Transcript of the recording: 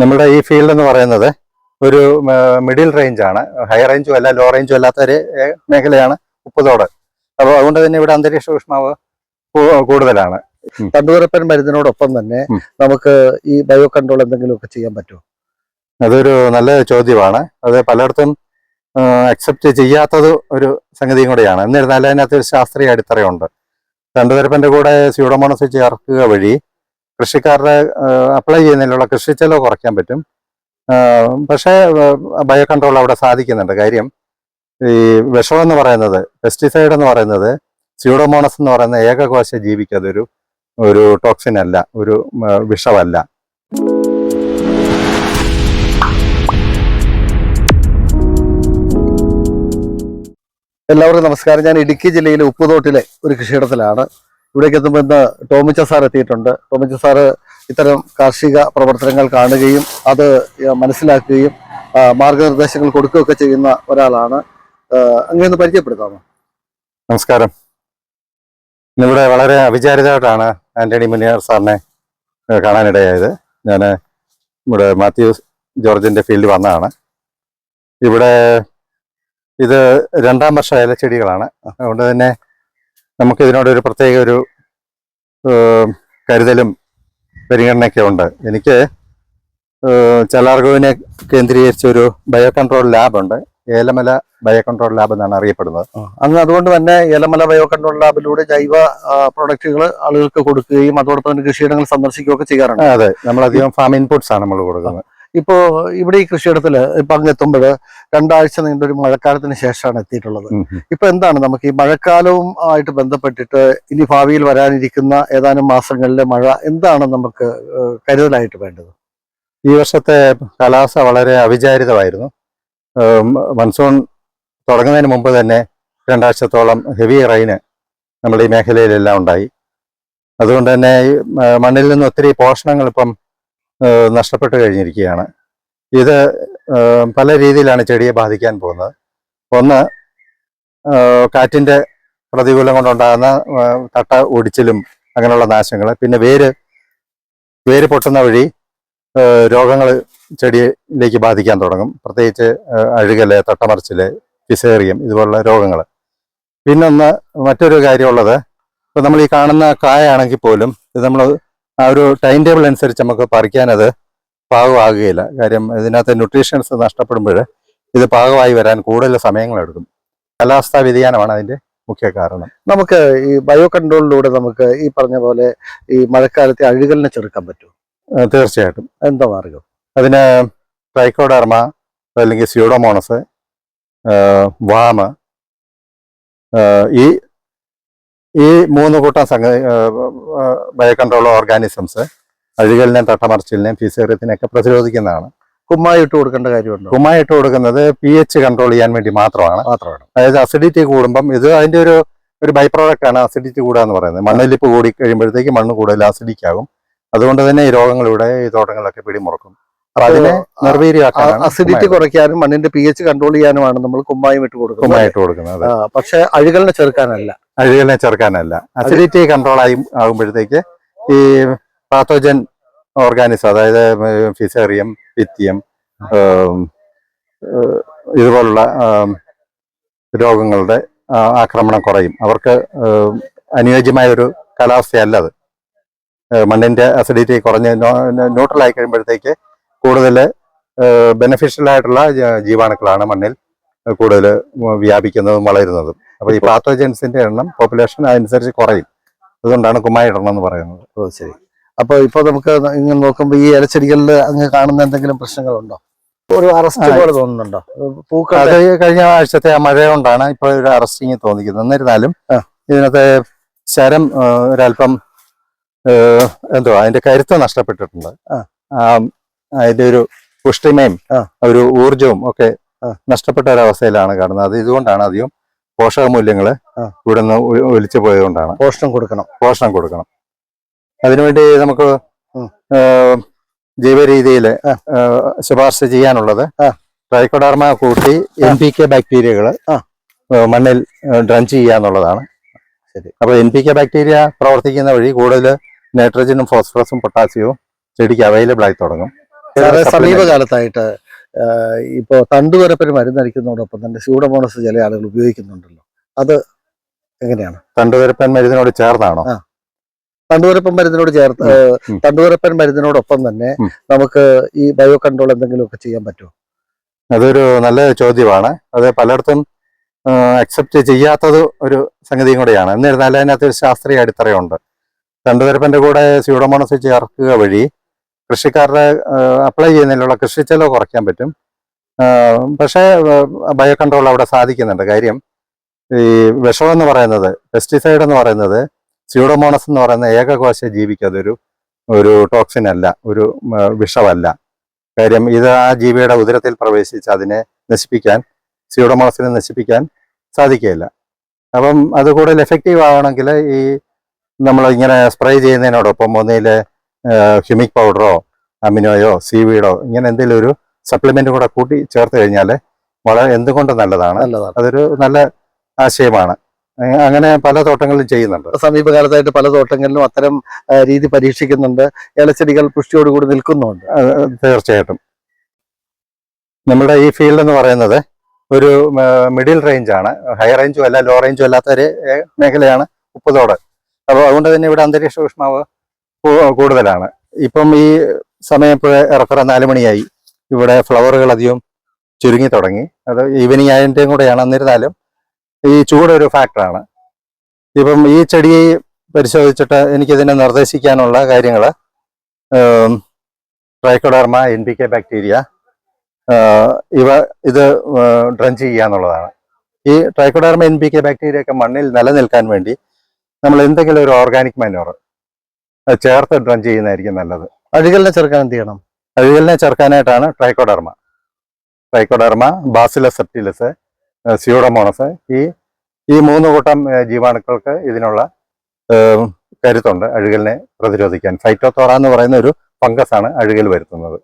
നമ്മുടെ ഈ ഫീൽഡ് എന്ന് പറയുന്നത് ഒരു മിഡിൽ റേഞ്ചാണ് ഹൈ റേഞ്ചും അല്ല ലോ റേഞ്ചും അല്ലാത്ത ഒരു മേഖലയാണ് ഉപ്പുതോട്. അപ്പോൾ അതുകൊണ്ട് തന്നെ ഇവിടെ അന്തരീക്ഷ ഊഷ്മാവ് കൂടുതലാണ്. തണ്ടുതുറപ്പൻ മരുന്നിനോടൊപ്പം തന്നെ നമുക്ക് ഈ ബയോ കൺട്രോൾ എന്തെങ്കിലും ഒക്കെ ചെയ്യാൻ പറ്റുമോ? അതൊരു നല്ല ചോദ്യമാണ്. അത് പലയിടത്തും അക്സെപ്റ്റ് ചെയ്യാത്തത് ഒരു സംഗതിയും കൂടെയാണ്. എന്നിരുന്നാലും അതിനകത്ത് ഒരു ശാസ്ത്രീയ അടിത്തറയുണ്ട്. രണ്ടുതരപ്പന്റെ കൂടെ സ്യൂഡോമോണസ് ചേർക്കുക വഴി കൃഷിക്കാരുടെ അപ്ലൈ ചെയ്യുന്നതിലുള്ള കൃഷി ചെലവ് കുറയ്ക്കാൻ പറ്റും. പക്ഷേ ബയോ കൺട്രോൾ അവിടെ സാധിക്കുന്നുണ്ട്. കാര്യം ഈ വിഷം എന്ന് പറയുന്നത് പെസ്റ്റിസൈഡ് എന്ന് പറയുന്നത് സ്യൂഡോമോണസ് എന്ന് പറയുന്ന ഏകകോശ ജീവിക്ക് അതൊരു ഒരു ടോക്സിൻ അല്ല ഒരു വിഷമല്ല. എല്ലാവർക്കും നമസ്കാരം. ഞാൻ ഇടുക്കി ജില്ലയിലെ ഉപ്പുതോട്ടിലെ ഒരു കൃഷിയിടത്തിലാണ് ഇവിടേക്ക് എത്തുമ്പോൾ ഇന്ന് ടോമിച്ച സാർ എത്തിയിട്ടുണ്ട്. ടോമിച്ച സാറ് ഇത്തരം കാർഷിക പ്രവർത്തനങ്ങൾ കാണുകയും അത് മനസ്സിലാക്കുകയും മാർഗനിർദ്ദേശങ്ങൾ കൊടുക്കുകയൊക്കെ ചെയ്യുന്ന ഒരാളാണ്. അങ്ങനെ ഒന്ന് പരിചയപ്പെടുത്താമോ? നമസ്കാരം. ഇന്നിവിടെ വളരെ അവിചാരിതമായിട്ടാണ് ആന്റണി മുനിയർ സാറിനെ കാണാനിടയായത്. ഞാൻ ഇവിടെ മാത്യു ജോർജിന്റെ ഫീൽഡ് വന്നതാണ്. ഇവിടെ ഇത് രണ്ടാം വർഷ ഇലച്ചെടികളാണ് അതുകൊണ്ട് തന്നെ നമുക്ക് ഇതിനോടൊരു പ്രത്യേക ഒരു കരുതലും പരിഗണനയൊക്കെ ഉണ്ട്. എനിക്ക് ചലാർഗോവിനെ കേന്ദ്രീകരിച്ച ഒരു ബയോ കൺട്രോൾ ലാബുണ്ട് ഏലമല ബയോ കൺട്രോൾ ലാബ് എന്നാണ് അറിയപ്പെടുന്നത്. അന്ന് അതുകൊണ്ട് തന്നെ ഏലമല ബയോ കൺട്രോൾ ലാബിലൂടെ ജൈവ പ്രൊഡക്റ്റുകൾ ആളുകൾക്ക് കൊടുക്കുകയും അതോടൊപ്പം തന്നെ കൃഷിയിടങ്ങൾ സന്ദർശിക്കുകയൊക്കെ ചെയ്യാറുണ്ട്. അതെ അതെ. നമ്മളധികം ഫാം ഇൻപുട്സ് ആണ് നമ്മൾ കൊടുക്കുന്നത്. ഇപ്പോ ഇവിടെ ഈ കൃഷിയിടത്തിൽ ഇപ്പൊ അങ്ങ് എത്തുമ്പോൾ രണ്ടാഴ്ച നീണ്ട ഒരു മഴക്കാലത്തിന് ശേഷമാണ് എത്തിയിട്ടുള്ളത്. ഇപ്പൊ എന്താണ് നമുക്ക് ഈ മഴക്കാലവും ആയിട്ട് ബന്ധപ്പെട്ടിട്ട് ഇനി ഭാവിയിൽ വരാനിരിക്കുന്ന ഏതാനും മാസങ്ങളിലെ മഴ എന്താണ് നമുക്ക് കരുതലായിട്ട് വേണ്ടത്? ഈ വർഷത്തെ കാലാവസ്ഥ വളരെ അവിചാരിതമായിരുന്നു. മൺസൂൺ തുടങ്ങുന്നതിന് മുമ്പ് തന്നെ രണ്ടാഴ്ചത്തോളം ഹെവി റെയിന് നമ്മുടെ ഈ മേഖലയിലെല്ലാം ഉണ്ടായി. അതുകൊണ്ട് തന്നെ മണ്ണിൽ നിന്ന് ഒത്തിരി പോഷണങ്ങൾ ഇപ്പം നഷ്ടപ്പെട്ട് കഴിഞ്ഞിരിക്കുകയാണ്. ഇത് പല രീതിയിലാണ് ചെടിയെ ബാധിക്കാൻ പോകുന്നത്. ഒന്ന് കാറ്റിന്റെ പ്രതികൂലം കൊണ്ടുണ്ടാകുന്ന തട്ട ഒടിച്ചിലും അങ്ങനെയുള്ള നാശങ്ങൾ. പിന്നെ വേര് വേര് പൊട്ടുന്ന വഴി രോഗങ്ങൾ ചെടിയിലേക്ക് ബാധിക്കാൻ തുടങ്ങും. പ്രത്യേകിച്ച് അഴുകൽ തട്ടമറിച്ചിൽ ഫിസേറിയം ഇതുപോലുള്ള രോഗങ്ങൾ. പിന്നൊന്ന് മറ്റൊരു കാര്യമുള്ളത് ഇപ്പം നമ്മൾ ഈ കാണുന്ന കായ ആണെങ്കിൽ പോലും ഇത് നമ്മൾ ആ ഒരു ടൈം ടേബിൾ അനുസരിച്ച് നമുക്ക് പറിക്കാനത് പാകമാകുകയില്ല. കാര്യം ഇതിനകത്ത് ന്യൂട്രീഷൻസ് നഷ്ടപ്പെടുമ്പോൾ ഇത് പാകമായി വരാൻ കൂടുതൽ സമയങ്ങളെടുക്കും കാലാവസ്ഥാ വ്യതിയാനമാണ് അതിന്റെ മുഖ്യ കാരണം. നമുക്ക് ഈ ബയോ കൺട്രോളിലൂടെ നമുക്ക് ഈ പറഞ്ഞ പോലെ ഈ മഴക്കാലത്തെ അഴുകലിനെ ചെറുക്കാൻ പറ്റും തീർച്ചയായിട്ടും. എന്താ മാർഗം? അതിന് ട്രൈക്കോഡർമ അല്ലെങ്കിൽ സ്യൂഡോമോണസ് വാമ ഈ ഈ മൂന്ന് കൂട്ടം സംഗ ബയോകൺട്രോൾ ഓർഗാനിസംസ് അഴുകലിനെയും തട്ടമറിച്ചിലിനെയും ഫിസേറിയത്തിനെയൊക്കെ പ്രതിരോധിക്കുന്നതാണ്. കുമ്മായി ഇട്ട് കൊടുക്കേണ്ട കാര്യമുണ്ട്? കുമ്മായിട്ട് കൊടുക്കുന്നത് പി എച്ച് കൺട്രോൾ ചെയ്യാൻ വേണ്ടി മാത്രമാണ്. മാത്രമാണ്. അതായത് അസിഡിറ്റി കൂടുമ്പം ഇത് അതിന്റെ ഒരു ഒരു ബൈ പ്രോഡക്റ്റ് ആണ് അസിഡിറ്റി കൂടുക എന്ന് പറയുന്നത്. മണ്ണിലിപ്പ് കൂടി കഴിയുമ്പോഴത്തേക്ക് മണ്ണ് കൂടുതൽ അസിഡിക് ആകും അതുകൊണ്ട് തന്നെ ഈ രോഗങ്ങളിവിടെ ഈ തോട്ടങ്ങളിലൊക്കെ പിടിമുറക്കും. അതിനെ നിർവീര്യമാക്കാൻ അസിഡിറ്റി കുറയ്ക്കാനും മണ്ണിന്റെ പി എച്ച് കൺട്രോൾ ചെയ്യാനുമാണ് നമ്മൾ കുമ്മായം ഇട്ട് കൊടുക്കുന്നത്. കുമ്മായിട്ട് കൊടുക്കുന്നത് പക്ഷെ അഴുകലിനെ ചെറുക്കാനല്ല. അഴുകലിനെ ചെറുക്കാനല്ല. അസിഡിറ്റി കൺട്രോൾ ആയി ആകുമ്പോഴത്തേക്ക് ഈ പാത്തോജൻ ഓർഗാനിസം അതായത് ഫിസേറിയം പിത്തിയം ഇതുപോലുള്ള രോഗങ്ങളുടെ ആക്രമണം കുറയും. അവർക്ക് അനുയോജ്യമായ ഒരു കാലാവസ്ഥയല്ല അത്. മണ്ണിന്റെ മണ്ണിന്റെ അസിഡിറ്റി കുറഞ്ഞ് ന്യൂട്രൽ ആയി കഴിയുമ്പോഴത്തേക്ക് കൂടുതൽ ബെനഫിഷ്യൽ ആയിട്ടുള്ള ജ- ജീവാണുക്കളാണ് മണ്ണിൽ കൂടുതൽ വ്യാപിക്കുന്നതും വളരുന്നതും. അപ്പൊ ഈ പാത്തോജൻസിന്റെ എണ്ണം പോപ്പുലേഷൻ അതനുസരിച്ച് കുറയും. അതുകൊണ്ടാണ് കുമായിടണം എന്ന് പറയുന്നത്. ഓ ശരി. അപ്പൊ ഇപ്പൊ നമുക്ക് ഇങ്ങനെ നോക്കുമ്പോ ഈ ഇലച്ചെടികളിൽ അങ്ങ് കാണുന്ന എന്തെങ്കിലും പ്രശ്നങ്ങളുണ്ടോ? ഒരു അറസ്റ്റ് പോലെ തോന്നുന്നുണ്ടോ? പൂക്കൾ അത് കഴിഞ്ഞ ആഴ്ചത്തെ ആ മഴ കൊണ്ടാണ് ഇപ്പോൾ ഒരു അറസ്റ്റിങ് തോന്നിക്കുന്നത്. എന്നിരുന്നാലും. ഇതിനകത്തെ ശരം ഒരല്പം എന്തോ അതിന്റെ കരുത്ത് നഷ്ടപ്പെട്ടിട്ടുണ്ട്. അതിന്റെ ഒരു പുഷ്ടിമയും ഒരു ഊർജവും ഒക്കെ നഷ്ടപ്പെട്ട ഒരവസ്ഥയിലാണ് കാണുന്നത്. അത് ഇതുകൊണ്ടാണ് അധികം പോഷക മൂല്യങ്ങൾ ആ. ഇവിടെ നിന്ന് ഒലിച്ചു പോയതുകൊണ്ടാണ്. പോഷണം കൊടുക്കണം. പോഷണം കൊടുക്കണം. അതിനുവേണ്ടി നമുക്ക് ജൈവ രീതിയിൽ. ശുപാർശ ചെയ്യാനുള്ളത് ട്രൈക്കോഡാർമ കൂട്ടി എൻ പി കെ ബാക്ടീരിയകൾ മണ്ണിൽ ഡ്രഞ്ച് ചെയ്യുക എന്നുള്ളതാണ് ശരി. അപ്പൊ എൻ പി കെ ബാക്ടീരിയ പ്രവർത്തിക്കുന്ന വഴി കൂടുതൽ നൈട്രജനും ഫോസ്ഫറസും പൊട്ടാസ്യവും ചെടിക്ക് അവൈലബിൾ ആയി തുടങ്ങും. സമീപകാലത്തായിട്ട് ആഹ് ഇപ്പോ തണ്ടുവരപ്പിന് മരുന്നടിക്കുന്നതോടൊപ്പം തന്നെ സ്യൂഡമോണസ് ചില ആളുകൾ ഉപയോഗിക്കുന്നുണ്ടല്ലോ. അത് എങ്ങനെയാണ്? തണ്ടുവരപ്പൻ മരുന്നിനോട് ചേർന്നാണോ? ആ. തണ്ടുവരപ്പൻ മരുന്നിനോട് ചേർത്ത് തണ്ടുവരപ്പൻ മരുന്നിനോടൊപ്പം തന്നെ നമുക്ക് ഈ ബയോ കൺട്രോൾ എന്തെങ്കിലുമൊക്കെ ചെയ്യാൻ പറ്റുമോ? അതൊരു നല്ല ചോദ്യമാണ്. അത് പലയിടത്തും അക്സെപ്റ്റ് ചെയ്യാത്തത് ഒരു സംഗതിയും കൂടെയാണ്. എന്നിരുന്നാലും അതിനകത്ത് ഒരു ശാസ്ത്രീയ അടിത്തറയുണ്ട്. തണ്ടുവരപ്പന്റെ കൂടെ സ്യൂഡമോണസ് ചേർക്കുക വഴി കൃഷിക്കാരുടെ അപ്ലൈ ചെയ്യുന്നതിലുള്ള കൃഷി ചെലവ് കുറയ്ക്കാൻ പറ്റും. പക്ഷേ ബയോ കൺട്രോൾ അവിടെ സാധിക്കുന്നുണ്ട്. കാര്യം ഈ വിഷം എന്ന് പറയുന്നത് പെസ്റ്റിസൈഡ് എന്ന് പറയുന്നത് സ്യൂഡോമോണസ് എന്ന് പറയുന്ന ഏകകോശ ജീവിക്ക്. അതൊരു ഒരു ടോക്സിൻ അല്ല. ഒരു വിഷമല്ല. കാര്യം ഇത് ആ ജീവിയുടെ ഉദരത്തിൽ പ്രവേശിച്ച് അതിനെ നശിപ്പിക്കാൻ സ്യൂഡോമോണസിനെ നശിപ്പിക്കാൻ സാധിക്കുകയില്ല. അപ്പം അത് കൂടുതൽ എഫക്റ്റീവ് ആവണമെങ്കിൽ ഈ നമ്മൾ ഇങ്ങനെ സ്പ്രേ ചെയ്യുന്നതിനോടൊപ്പം ഒന്നിൽ ഹ്യൂമിക് പൗഡറോ അമിനോയോ സീവീഡോ ഇങ്ങനെ എന്തെങ്കിലും ഒരു സപ്ലിമെന്റ് കൂടെ കൂട്ടി ചേർത്ത് കഴിഞ്ഞാൽ വളരെ എന്തുകൊണ്ട് നല്ലതാണ്. നല്ലതാണ്. അതൊരു നല്ല ആശയമാണ്. അങ്ങനെ പല തോട്ടങ്ങളിലും ചെയ്യുന്നുണ്ട്. സമീപകാലത്തായിട്ട് പല തോട്ടങ്ങളിലും അത്തരം രീതി പരീക്ഷിക്കുന്നുണ്ട്. ഇലച്ചെടികൾ പുഷ്ടിയോടുകൂടി നിൽക്കുന്നുണ്ട്. തീർച്ചയായിട്ടും. നമ്മുടെ ഈ ഫീൽഡ് എന്ന് പറയുന്നത് ഒരു മിഡിൽ റേഞ്ചാണ് ഹൈ റേഞ്ചും അല്ല ലോ റേഞ്ചും അല്ലാത്ത ഒരു മേഖലയാണ് ഉപ്പുതോട്. അപ്പോൾ അതുകൊണ്ട് തന്നെ ഇവിടെ അന്തരീക്ഷ ഊഷ്മാവ് കൂടുതലാണ്. ഇപ്പം ഈ സമയം ഇപ്പോൾ ഏറെക്കുറെ നാല് മണിയായി. ഇവിടെ ഫ്ലവറുകൾ അധികം ചുരുങ്ങി തുടങ്ങി. അത് ഈവനിങ് ആയതിന്റെയും കൂടെയാണ് എന്നിരുന്നാലും ഈ ചൂട് ഒരു ഫാക്ടറാണ്. ഇപ്പം ഈ ചെടി പരിശോധിച്ചിട്ട് എനിക്കിതിനെ നിർദ്ദേശിക്കാനുള്ള കാര്യങ്ങൾ trichoderma N P K bacteria ഇവ ഇത് ഡ്രഞ്ച് ചെയ്യുക എന്നുള്ളതാണ്. ഈ trichoderma N P K bacteria ഒക്കെ മണ്ണിൽ നിലനിൽക്കാൻ വേണ്ടി നമ്മൾ എന്തെങ്കിലും ഒരു ഓർഗാനിക് മാനുവർ ചേർത്ത് ഡ്രം ചെയ്യുന്നതായിരിക്കും നല്ലത്. അഴുകലിനെ ചെറുക്കാൻ എന്ത് ചെയ്യണം? അഴുകലിനെ ചേർക്കാനായിട്ടാണ് trichoderma trichoderma bacillus subtilis pseudomonas ഈ ഈ മൂന്ന് കൂട്ടം ജീവാണുക്കൾക്ക് ഇതിനുള്ള കരുത്തുണ്ട് അഴുകലിനെ പ്രതിരോധിക്കാൻ. ഫൈറ്റോത്തോറ എന്ന് പറയുന്ന ഒരു ഫംഗസ് ആണ് അഴുകൽ വരുത്തുന്നത്.